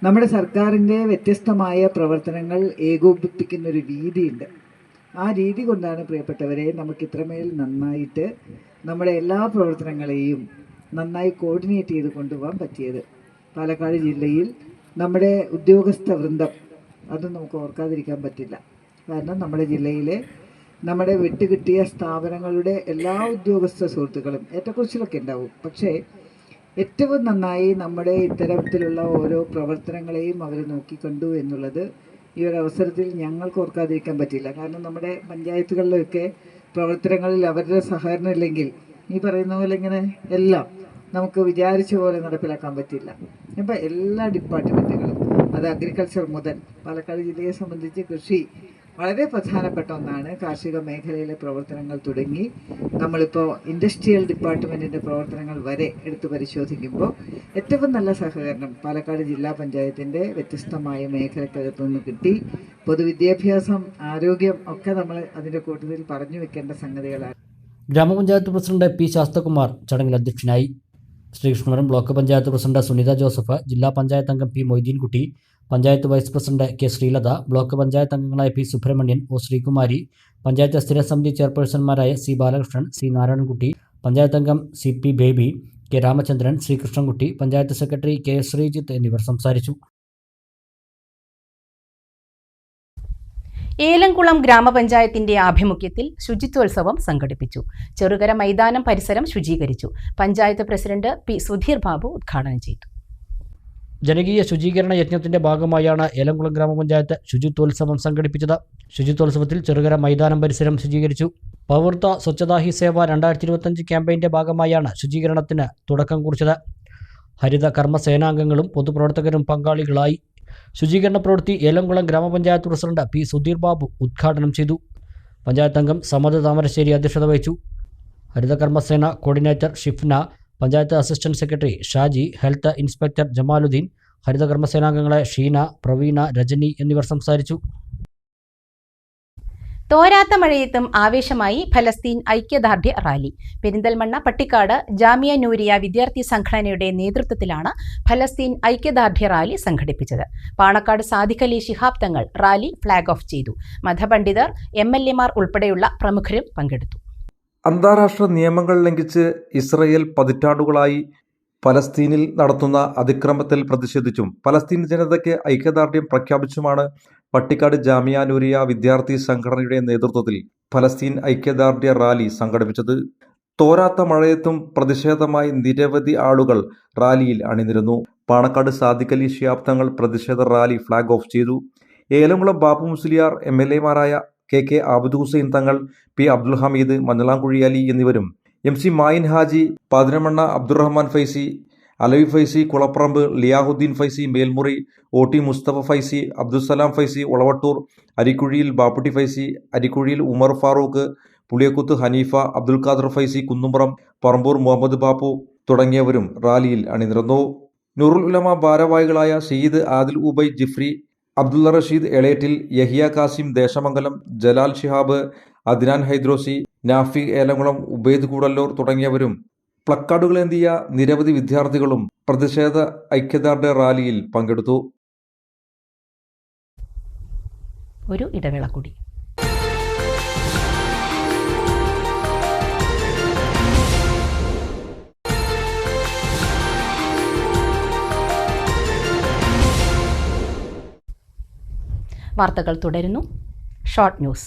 നമ്മുടെ സർക്കാരിന്റെ വ്യത്യസ്തമായ പ്രവർത്തനങ്ങൾ ഏകോപിപ്പിക്കുന്ന ഒരു രീതിയുണ്ട്. ആ രീതി കൊണ്ടാണ് പ്രിയപ്പെട്ടവരെ നമുക്ക് ഇത്രമേൽ നന്നായിട്ട് നമ്മുടെ എല്ലാ പ്രവർത്തനങ്ങളെയും നന്നായി കോർഡിനേറ്റ് ചെയ്ത് കൊണ്ടുപോകാൻ പറ്റിയത്. പാലക്കാട് ജില്ലയിൽ നമ്മുടെ ഉദ്യോഗസ്ഥ വൃന്ദം അത് നമുക്ക് ഓർക്കാതിരിക്കാൻ പറ്റില്ല. കാരണം നമ്മുടെ ജില്ലയിലെ നമ്മുടെ വിട്ടുകിട്ടിയ സ്ഥാപനങ്ങളുടെ എല്ലാ ഉദ്യോഗസ്ഥ സുഹൃത്തുക്കളും ഏറ്റക്കുറിച്ചിലൊക്കെ ഉണ്ടാവും. പക്ഷേ ഏറ്റവും നന്നായി നമ്മുടെ ഇത്തരത്തിലുള്ള ഓരോ പ്രവർത്തനങ്ങളെയും അവർ നോക്കിക്കണ്ടു എന്നുള്ളത് ഈ ഒരു അവസരത്തിൽ ഞങ്ങൾക്ക് ഓർക്കാതിരിക്കാൻ പറ്റില്ല. കാരണം നമ്മുടെ പഞ്ചായത്തുകളിലൊക്കെ പ്രവർത്തനങ്ങളിൽ അവരുടെ സഹകരണം ഇല്ലെങ്കിൽ ഈ പറയുന്ന പോലെ ഇങ്ങനെ എല്ലാം നമുക്ക് വിചാരിച്ച പോലെ നടപ്പിലാക്കാൻ പറ്റില്ല. അപ്പോൾ എല്ലാ ഡിപ്പാർട്ട്മെന്റുകളും അത് അഗ്രികൾച്ചർ മുതൽ പാലക്കാട് ജില്ലയെ സംബന്ധിച്ച് കൃഷി വളരെ പ്രധാനപ്പെട്ട ഒന്നാണ് കാർഷിക മേഖലയിലെ പ്രവർത്തനങ്ങൾ തുടങ്ങി. നമ്മളിപ്പോൾ ഇൻഡസ്ട്രിയൽ ഡിപ്പാർട്ട്മെന്റിന്റെ പ്രവർത്തനങ്ങൾ വരെ എടുത്തു പരിശോധിക്കുമ്പോൾ ഏറ്റവും നല്ല സഹകരണം പാലക്കാട് ജില്ലാ പഞ്ചായത്തിന്റെ വ്യത്യസ്തമായ മേഖലക്കകത്തു നിന്ന് കിട്ടി. പൊതുവിദ്യാഭ്യാസം ആരോഗ്യം ഒക്കെ നമ്മൾ അതിന്റെ കൂട്ടത്തിൽ പറഞ്ഞു വെക്കേണ്ട സംഗതികളാണ്. ഗ്രാമപഞ്ചായത്ത് പ്രസിഡന്റ് പി ശാസ്തകുമാർ ചടങ്ങിൽ അധ്യക്ഷനായി. ശ്രീകൃഷ്ണപുരം ബ്ലോക്ക് പഞ്ചായത്ത് പ്രസിഡന്റ് സുനിത ജോസഫ് ജില്ലാ പഞ്ചായത്ത് അംഗം P Moideenkutty panchayat vice president K Sreelatha block panchayat അംഗങ്ങളായ പി സുബ്രഹ്മണ്യൻ ഒ ശ്രീകുമാരി പഞ്ചായത്ത് സ്ഥിരസമിതി ചെയർപേഴ്സൺമാരായ സി ബാലകൃഷ്ണൻ സി നാരായണൻകുട്ടി പഞ്ചായത്ത് അംഗം C P Baby K Ramachandran Sreekrishnankutty panchayat secretary K Sreejith എന്നിവർ സംസാരിച്ചു. ഏലംകുളം ഗ്രാമപഞ്ചായത്തിന്റെ ആഭിമുഖ്യത്തിൽ ശുചിത്വോത്സവം സംഘടിപ്പിച്ചു. ചെറുകര മൈതാനം പരിസരം ശുചീകരിച്ചു. പഞ്ചായത്ത് പ്രസിഡന്റ് പി സുധീർ ബാബു ഉദ്ഘാടനം ചെയ്തു. ജനകീയ ശുചീകരണ യജ്ഞത്തിന്റെ ഭാഗമായാണ് ഏലംകുളം ഗ്രാമപഞ്ചായത്ത് ശുചിത്വോത്സവം സംഘടിപ്പിച്ചത്. ശുചിത്വോത്സവത്തിൽ ചെറുകര മൈതാനം പരിസരം ശുചീകരിച്ചു. പൗർത്ത സ്വച്ഛതാ ഹി സേവ രണ്ടായിരത്തി ഇരുപത്തഞ്ച് ക്യാമ്പയിന്റെ ഭാഗമായാണ് ശുചീകരണത്തിന് തുടക്കം കുറിച്ചത്. ഹരിത കർമ്മസേനാംഗങ്ങളും പൊതുപ്രവർത്തകരും പങ്കാളികളായി. ശുചീകരണ പ്രവൃത്തി ഏലംകുളം ഗ്രാമപഞ്ചായത്ത് പ്രസിഡന്റ് പി സുധീർ ബാബു ഉദ്ഘാടനം ചെയ്തു. പഞ്ചായത്ത് അംഗം സമദ് താമരശ്ശേരി അധ്യക്ഷത വഹിച്ചു. ഹരിതകർമ്മസേന coordinator Shifna panchayat assistant secretary Shaji health inspector Jamaluddin ഹരിതകർമ്മസേനാംഗങ്ങളെ Sheena Praveena Rajani എന്നിവർ സംസാരിച്ചു. തോരാത്ത മഴയത്തും ആവേശമായി ഫലസ്തീൻ ഐക്യദാർഢ്യ റാലി. പെരിന്തൽമണ്ണ പട്ടിക്കാട് ജാമിയ നൂരിയ വിദ്യാർത്ഥി സംഘടനയുടെ നേതൃത്വത്തിലാണ് ഫലസ്തീൻ ഐക്യദാർഢ്യ റാലി സംഘടിപ്പിച്ചത്. Panakkad Sadiqali Shihab Thangal rally flag off ചെയ്തു. മതപണ്ഡിതർ എം എൽ എമാർ ഉൾപ്പെടെയുള്ള പ്രമുഖരും പങ്കെടുത്തു. അന്താരാഷ്ട്ര നിയമങ്ങൾ ലംഘിച്ച് ഇസ്രയേൽ പതിറ്റാണ്ടുകളായി പലസ്തീനിൽ നടത്തുന്ന അതിക്രമത്തിൽ പ്രതിഷേധിച്ചും പലസ്തീൻ ജനതയ്ക്ക് ഐക്യദാർഢ്യം പ്രഖ്യാപിച്ചുമാണ് പട്ടിക്കാട് ജാമിയാനൂരിയ വിദ്യാർത്ഥി സംഘടനയുടെ നേതൃത്വത്തിൽ ഫലസ്തീൻ ഐക്യദാർഢ്യ റാലി സംഘടിപ്പിച്ചത്. തോരാത്ത മഴയത്തും പ്രതിഷേധമായി നിരവധി ആളുകൾ റാലിയിൽ അണിനിരുന്നു. പാണക്കാട് സാദിഖലി ശിയാബ്ദങ്ങൾ പ്രതിഷേധ റാലി ഫ്ളാഗ് ഓഫ് ചെയ്തു. Elamkulam Babu Musliyar M L എമാരായ K K Abid Hussain Thangal P Abdul Hameed Manjalamkuzhi Ali എന്നിവരും. M C Mayin Haji Pathinamanna Abdurahman Faizy Alavi Faizy Kulapparamba Liyahuddin Faizy Melmuri O T Mustafa Faizy Abdussalam Faizy Olavattur Arikkuzhiyil Bapputty Faizy Arikkuzhiyil Umar Farooq Puliyakkuth Haneefa Abdul Khader Faizy Kunnumpuram Parambur Muhammad Bappu തുടങ്ങിയവരും റാലിയിൽ അണിനിരന്നു. നൂറുൽ ഉലമ ഭാരവാഹികളായ സയ്യിദ് ആദിൽ ഉബൈ ജിഫ്രി അബ്ദുള്ള റഷീദ് എളേറ്റിൽ യഹിയ കാസിം ദേശമംഗലം ജലാൽ ഷിഹാബ് അദ്നാൻ ഹൈദ്രോസി നാഫി ഏലംകുളം ഉബൈദ് കൂടല്ലൂർ തുടങ്ങിയവരും പ്ലക്കാർഡുകളേന്തിയ നിരവധി വിദ്യാർത്ഥികളും പ്രതിഷേധ ഐക്യദാർഢ്യ റാലിയിൽ പങ്കെടുത്തു. ഒരു ഇടവേള കൂടി. വാർത്തകൾ തുടരുന്നു. Short news.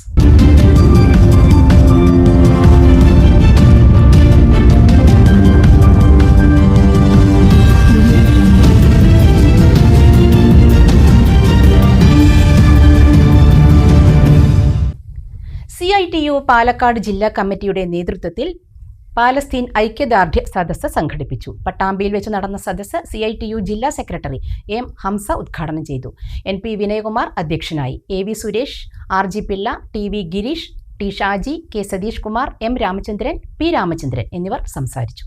C I T U Palakkad ജില്ലാ കമ്മിറ്റിയുടെ നേതൃത്വത്തിൽ പാലസ്തീൻ ഐക്യദാർഢ്യ സദസ്സ് സംഘടിപ്പിച്ചു. പട്ടാമ്പിയിൽ വെച്ച് നടന്ന സദസ്സ് സി ഐ ടി യു ജില്ലാ സെക്രട്ടറി എം ഹംസ ഉദ്ഘാടനം ചെയ്തു. എൻ പി വിനയകുമാർ അധ്യക്ഷനായി. A V Suresh R G Pillai T V Gireesh T Shaji K Satheesh Kumar M Ramachandran P Ramachandran എന്നിവർ സംസാരിച്ചു.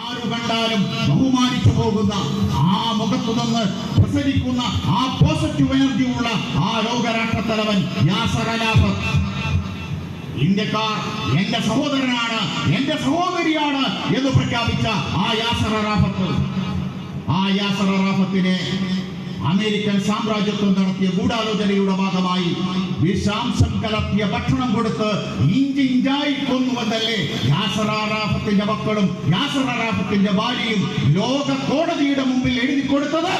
ആരു കണ്ടാലും ബഹുമാനിച്ചു പോകുന്ന ആ മുഖത്തു നിന്ന് പ്രസരിക്കുന്ന ആ പോസിറ്റീവ് എനർജി ഉള്ള ആ ലോകരാഷ്ട്രത്തലവൻ യാസർ അലാഫത്ത്. ഇന്ത്യക്കാർ എന്റെ സഹോദരനാണ് എന്റെ സഹോദരിയാണ് എന്ന് പ്രഖ്യാപിച്ച ആ യാസർ അറാഫത്ത്. ആ യാസർ അറാഫത്തിനെ അമേരിക്കൻ സാമ്രാജ്യത്വം നടത്തിയ ഗൂഢാലോചനയുടെ ഭാഗമായി വിഷാംശം കലർത്തിയ ഭക്ഷണം കൊടുത്ത് ഇഞ്ചിഞ്ചായി കൊന്നുവെന്നല്ലേ യാസർ അറാഫത്തിന്റെ മക്കളും യാസർ അറാഫത്തിന്റെ ഭാര്യയും ലോക കോടതിയുടെ മുമ്പിൽ എഴുതി കൊടുത്തത്?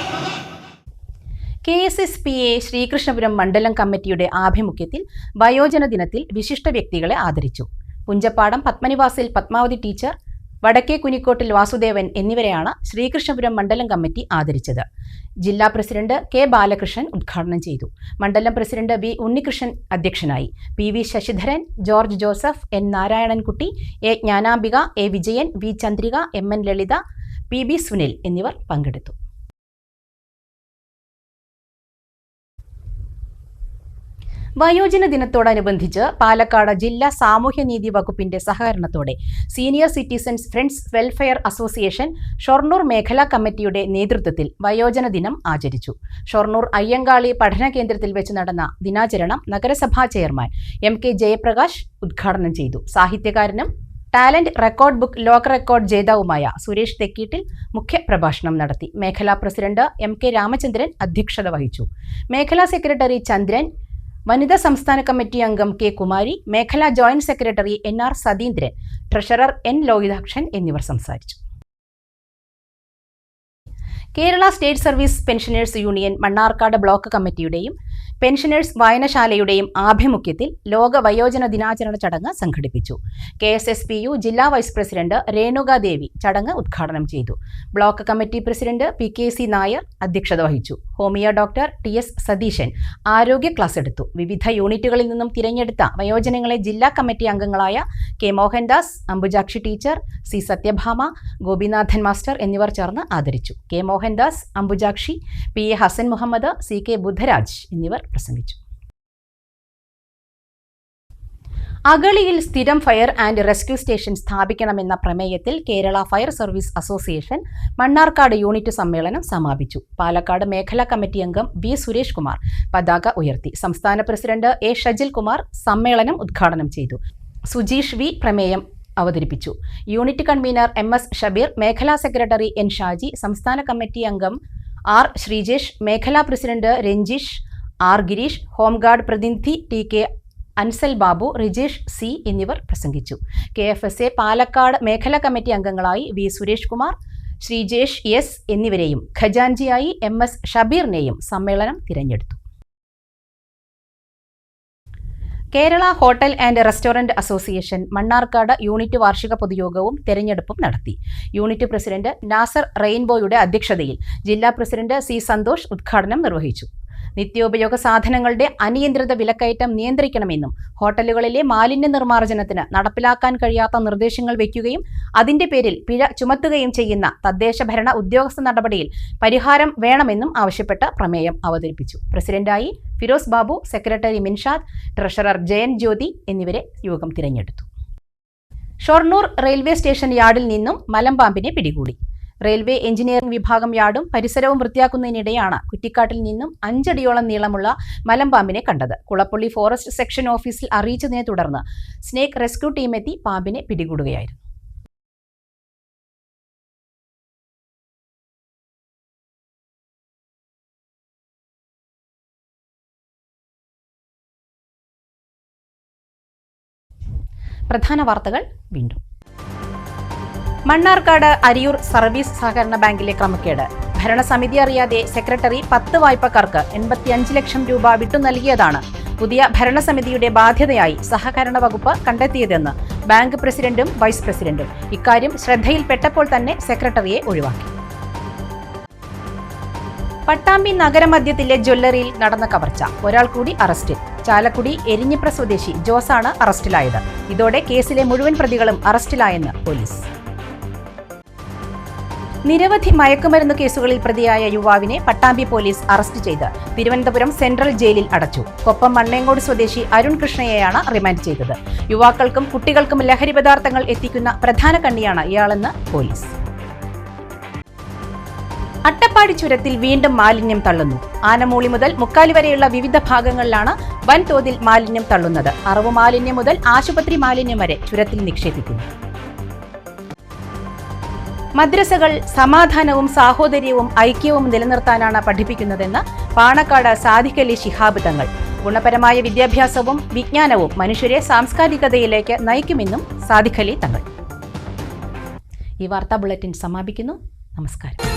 K S S P A Sreekrishnapuram മണ്ഡലം കമ്മിറ്റിയുടെ ആഭിമുഖ്യത്തിൽ വയോജന ദിനത്തിൽ വിശിഷ്ട വ്യക്തികളെ ആദരിച്ചു. പുഞ്ചപ്പാടം പത്മനിവാസിൽ പത്മാവതി ടീച്ചർ വടക്കേ കുനിക്കോട്ടിൽ വാസുദേവൻ എന്നിവരെയാണ് ശ്രീകൃഷ്ണപുരം മണ്ഡലം കമ്മിറ്റി ആദരിച്ചത്. ജില്ലാ പ്രസിഡന്റ് കെ ബാലകൃഷ്ണൻ ഉദ്ഘാടനം ചെയ്തു. മണ്ഡലം പ്രസിഡന്റ് വി ഉണ്ണികൃഷ്ണൻ അധ്യക്ഷനായി. P V Sasidharan George Joseph N Narayanankutty A Jnanambika A Vijayan V Chandrika M N Lalitha P B Sunil എന്നിവർ പങ്കെടുത്തു. വയോജന ദിനത്തോടനുബന്ധിച്ച് പാലക്കാട് ജില്ലാ സാമൂഹ്യനീതി വകുപ്പിന്റെ സഹകരണത്തോടെ senior citizens friends welfare association Shoranur മേഖലാ കമ്മിറ്റിയുടെ നേതൃത്വത്തിൽ വയോജന ദിനം ആചരിച്ചു. ഷൊർണൂർ അയ്യങ്കാളി പഠന കേന്ദ്രത്തിൽ വെച്ച് നടന്ന ദിനാചരണം നഗരസഭാ ചെയർമാൻ എം കെ ജയപ്രകാശ് ഉദ്ഘാടനം ചെയ്തു. സാഹിത്യകാരനും ടാലന്റ് റെക്കോർഡ് ബുക്ക് ലോക റെക്കോർഡ് ജേതാവുമായ സുരേഷ് തെക്കീട്ടിൽ മുഖ്യപ്രഭാഷണം നടത്തി. മേഖലാ പ്രസിഡന്റ് എം കെ രാമചന്ദ്രൻ അധ്യക്ഷത വഹിച്ചു. മേഖലാ സെക്രട്ടറി ചന്ദ്രൻ വനിതാ സംസ്ഥാന കമ്മിറ്റി അംഗം കെ കുമാരി മേഖലാ joint secretary N R Satheendran treasurer N Lohithakshan എന്നിവർ സംസാരിച്ചു. Kerala state service pensioners union Mannarkkad block കമ്മിറ്റിയുടെയും pensioners വായനശാലയുടെയും ആഭിമുഖ്യത്തിൽ ലോക വയോജന ദിനാചരണ ചടങ്ങ് സംഘടിപ്പിച്ചു. K S S P U ജില്ലാ വൈസ് പ്രസിഡന്റ് രേണുകാദേവി ചടങ്ങ് ഉദ്ഘാടനം ചെയ്തു. Block committee president P K C Nair അധ്യക്ഷത വഹിച്ചു. Homeo doctor T S Satheesan ആരോഗ്യ ക്ലാസ് എടുത്തു. വിവിധ യൂണിറ്റുകളിൽ നിന്നും തിരഞ്ഞെടുത്ത വയോജനങ്ങളെ ജില്ലാ കമ്മിറ്റി അംഗങ്ങളായ K Mohandas Ambujakshi teacher C Sathyabhama Gopinathan master എന്നിവർ ചേർന്ന് ആദരിച്ചു. K Mohandas Ambujakshi P A Hassan Muhammad C K Budharaj എന്നിവർ പ്രസംഗിച്ചു. അഗളിയിൽ സ്ഥിരം ഫയർ ആൻഡ് റെസ്ക്യൂ സ്റ്റേഷൻ സ്ഥാപിക്കണമെന്ന പ്രമേയത്തിൽ Kerala fire service association Mannarkkad unit സമ്മേളനം സമാപിച്ചു. പാലക്കാട് മേഖലാ കമ്മിറ്റി അംഗം വി സുരേഷ് കുമാർ പതാക ഉയർത്തി. സംസ്ഥാന പ്രസിഡന്റ് എ ഷജിൽ കുമാർ സമ്മേളനം ഉദ്ഘാടനം ചെയ്തു. സുജീഷ് വി പ്രമേയം അവതരിപ്പിച്ചു. Unit convener M S Shabeer മേഖലാ സെക്രട്ടറി എൻ ഷാജി സംസ്ഥാന കമ്മിറ്റി അംഗം ആർ ശ്രീജേഷ് മേഖലാ president Ranjish R Gireesh home guard പ്രതിനിധി T K Ansal Babu Rijesh C എന്നിവർ പ്രസംഗിച്ചു. K F S A Palakkad മേഖലാ കമ്മിറ്റി അംഗങ്ങളായി വി സുരേഷ് കുമാർ ശ്രീജേഷ് എസ് എന്നിവരെയും ഖജാൻജിയായി എം എസ് ഷബീറിനെയും സമ്മേളനം തിരഞ്ഞെടുത്തു. Kerala hotel and restaurant association Mannarkkad unit വാർഷിക പൊതുയോഗവും തെരഞ്ഞെടുപ്പും നടത്തി. യൂണിറ്റ് പ്രസിഡന്റ് നാസർ റെയിൻബോയുടെ അധ്യക്ഷതയിൽ ജില്ലാ പ്രസിഡന്റ് സി സന്തോഷ് ഉദ്ഘാടനം നിർവഹിച്ചു. നിത്യോപയോഗ സാധനങ്ങളുടെ അനിയന്ത്രിത വിലക്കയറ്റം നിയന്ത്രിക്കണമെന്നും ഹോട്ടലുകളിലെ മാലിന്യ നിർമ്മാർജനത്തിന് നടപ്പിലാക്കാൻ കഴിയാത്ത നിർദ്ദേശങ്ങൾ വയ്ക്കുകയും അതിന്റെ പേരിൽ പിഴ ചുമത്തുകയും ചെയ്യുന്ന തദ്ദേശ ഭരണ ഉദ്യോഗസ്ഥ നടപടിയിൽ പരിഹാരം വേണമെന്നും ആവശ്യപ്പെട്ട് പ്രമേയം അവതരിപ്പിച്ചു. പ്രസിഡന്റായി ഫിറോസ് ബാബു സെക്രട്ടറി മിൻഷാദ് ട്രഷറർ ജയൻ ജ്യോതി എന്നിവരെ യോഗം തിരഞ്ഞെടുത്തു. ഷൊർണൂർ റെയിൽവേ സ്റ്റേഷൻ യാർഡിൽ നിന്നും മലമ്പാമ്പിനെ പിടികൂടി. റെയിൽവേ എഞ്ചിനീയറിംഗ് വിഭാഗം യാർഡും പരിസരവും വൃത്തിയാക്കുന്നതിനിടെയാണ് കുറ്റിക്കാട്ടിൽ നിന്നും അഞ്ചടിയോളം നീളമുള്ള മലമ്പാമ്പിനെ കണ്ടത്. കുളപ്പള്ളി ഫോറസ്റ്റ് സെക്ഷൻ ഓഫീസിൽ അറിയിച്ചതിനെ തുടർന്ന് സ്നേക്ക് റെസ്ക്യൂ ടീം എത്തി പാമ്പിനെ പിടികൂടുകയായിരുന്നു. പ്രധാന വാർത്തകൾ വീണ്ടും. മണ്ണാർക്കാട് അരിയൂർ സർവീസ് സഹകരണ ബാങ്കിലെ ക്രമക്കേട്. ഭരണസമിതി അറിയാതെ സെക്രട്ടറി പത്ത് വായ്പക്കാർക്ക് എൺപത്തിയഞ്ച് ലക്ഷം രൂപ വിട്ടു നൽകിയതാണ് പുതിയ ഭരണസമിതിയുടെ ബാധ്യതയായി സഹകരണ വകുപ്പ് കണ്ടെത്തിയതെന്ന് ബാങ്ക് പ്രസിഡന്റും വൈസ് പ്രസിഡന്റും. ഇക്കാര്യം ശ്രദ്ധയിൽപ്പെട്ടപ്പോൾ തന്നെ സെക്രട്ടറിയെ ഒഴിവാക്കി. പട്ടാമ്പി നഗരമധ്യത്തിലെ ജ്വല്ലറിയിൽ നടന്ന കവർച്ച. ഒരാൾ കൂടി അറസ്റ്റിൽ. ചാലക്കുടി എരിഞ്ഞിപ്ര സ്വദേശി ജോസാണ് അറസ്റ്റിലായത്. ഇതോടെ കേസിലെ മുഴുവൻ പ്രതികളും അറസ്റ്റിലായെന്ന് പോലീസ്. നിരവധി മയക്കുമരുന്ന് കേസുകളിൽ പ്രതിയായ യുവാവിനെ പട്ടാമ്പി പോലീസ് അറസ്റ്റ് ചെയ്ത് തിരുവനന്തപുരം സെൻട്രൽ ജയിലിൽ അടച്ചു. കൊപ്പം മണ്ണേങ്കോട് സ്വദേശി അരുൺ കൃഷ്ണയെയാണ് റിമാൻഡ് ചെയ്തത്. യുവാക്കൾക്കും കുട്ടികൾക്കും ലഹരി പദാർത്ഥങ്ങൾ എത്തിക്കുന്ന പ്രധാന കണ്ണിയാണ് ഇയാളെന്ന് പോലീസ്. അട്ടപ്പാടി ചുരത്തിൽ വീണ്ടും മാലിന്യം തള്ളുന്നു. ആനമൂളി മുതൽ മുക്കാലി വരെയുള്ള വിവിധ ഭാഗങ്ങളിലാണ് വൻതോതിൽ മാലിന്യം തള്ളുന്നത്. അറവ് മാലിന്യം മുതൽ ആശുപത്രി മാലിന്യം വരെ ചുരത്തിൽ നിക്ഷേപിക്കുന്നു. മദ്രസകൾ സമാധാനവും സാഹോദര്യവും ഐക്യവും നിലനിർത്താനാണ് പഠിപ്പിക്കുന്നതെന്ന് പാണക്കാട് സാദിഖലി ശിഹാബ് തങ്ങൾ. ഗുണപരമായ വിദ്യാഭ്യാസവും വിജ്ഞാനവും മനുഷ്യരെ സാംസ്കാരികതയിലേക്ക് നയിക്കുമെന്നും സാദിഖലി തങ്ങൾ. ഈ വാർത്താ ബുള്ളറ്റിൻ സമാപിക്കുന്നു. നമസ്കാരം.